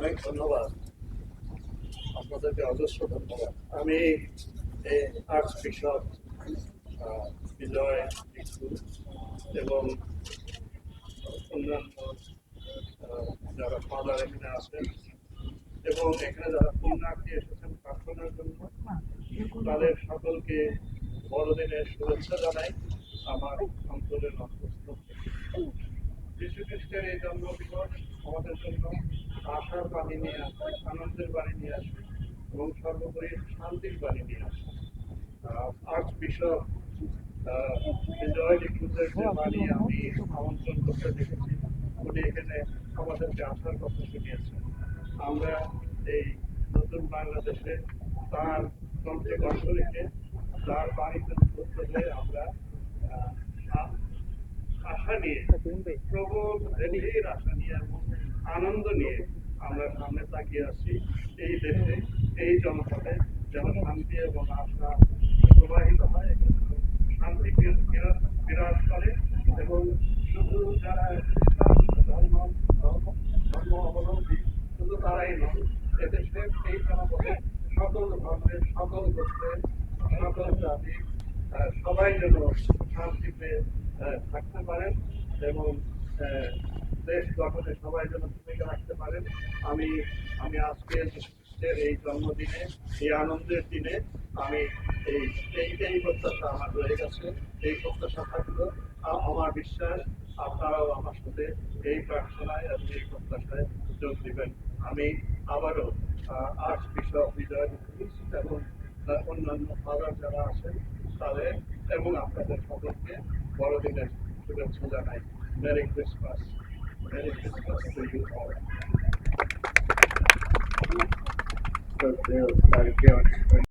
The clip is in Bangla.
অনেক ধন্যবাদ আপনাদেরকে অজস্র ধন্যবাদ আমি আর্টস বিশপ বিজয় এবং অন্যান্য যারা ফাদার এখানে আছেন এবং এখানে যারা পুণ্যার্থী এসেছেন প্রার্থনার জন্য, তাদের সকলকে বড়দিনের শুভেচ্ছা জানাই আমার অন্তরের অন্তঃস্থ। যীশু খ্রিস্টের এই জন্মদিবস আমাদের আশার বাণী নিয়ে আসে, আনন্দের বাণী নিয়ে আসে এবং সর্বোপরি শান্তির বাণী নিয়ে আসে। আর্চ বিশপ আমরা এই নতুন বাংলাদেশে তার তার আমরা আশা নিয়ে, প্রবল আশা নিয়ে আনন্দ নিয়ে আমরা সামনে তাকিয়ে আছি এই দেশে, এই জনপদে যেন শান্তি এবং আশা প্রবাহিত হয়, শান্তি বিরা- বিরা- বিরাজ করে এবং শুধু যারা ধর্ম ধর্ম অবলম্বী, শুধু তারাই নয় এদেশে এই জনপদে সকল ধর্মের, সকল গোত্রের সকল জাতি সবাই যেন শান্তিতে থাকতে পারেন এবং দেশ গঠনে সবাই যেন ভূমিকা রাখতে পারেন আমি আমি আজকে যীশু খ্রিস্টের এই জন্মদিনে, এই আনন্দের দিনে আমি এই এই এই প্রত্যাশা আমার রয়ে গেছে। এই প্রত্যাশা থাকল। আমার বিশ্বাস, আপনারাও আমার সাথে এই প্রার্থনায় এবং এই প্রত্যাশায় যোগ দিবেন। আমি আবারও আর্টস বিশপ বিজয় এবং অন্যান্য ফাদার যারা আছেন তাদের এবং আপনাদের সকলকে বড়দিনের শুভেচ্ছা জানাই। Merry Christmas. So they'll.